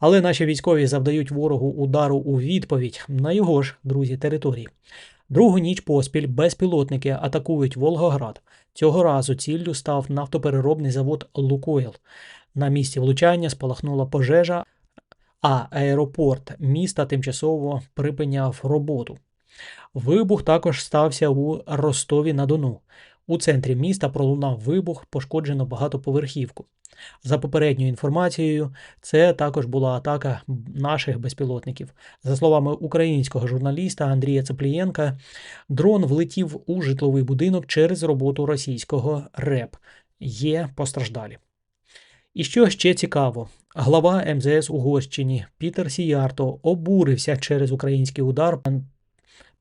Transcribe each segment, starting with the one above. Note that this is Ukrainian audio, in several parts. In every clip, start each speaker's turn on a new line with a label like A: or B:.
A: Але наші військові завдають ворогу удару у відповідь на його ж, друзі, території. Другу ніч поспіль безпілотники атакують Волгоград. Цього разу ціллю став нафтопереробний завод Лукойл. На місці влучання спалахнула пожежа, а аеропорт міста тимчасово припиняв роботу. Вибух також стався у Ростові на Дону. У центрі міста пролунав вибух, пошкоджено багатоповерхівку. За попередньою інформацією, це також була атака наших безпілотників. За словами українського журналіста Андрія Цеплієнка, дрон влетів у житловий будинок через роботу російського РЕП. Є постраждалі. І що ще цікаво, глава МЗС Угорщині Пітер Сіярто обурився через український удар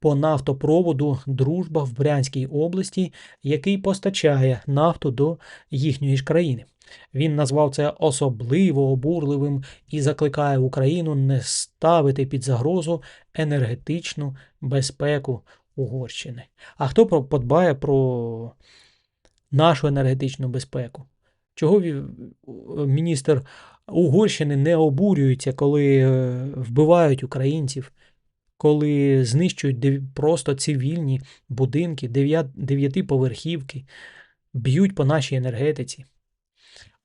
A: по нафтопроводу Дружба в Брянській області, який постачає нафту до їхньої ж країни. Він назвав це особливо обурливим і закликає Україну не ставити під загрозу енергетичну безпеку Угорщини. А хто подбає про нашу енергетичну безпеку? Чого міністр Угорщини не обурюється, коли е, вбивають українців, коли знищують просто цивільні будинки, дев'я- дев'ятиповерхівки, б'ють по нашій енергетиці?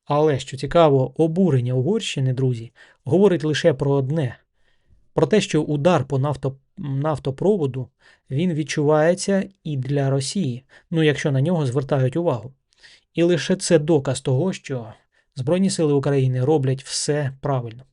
A: Але що цікаво, обурення Угорщини, друзі, говорить лише про одне: про те, що удар по нафто, нафтопроводу він відчувається і для Росії, ну якщо на нього звертають увагу. І лише це доказ того, що Збройні сили України роблять все правильно.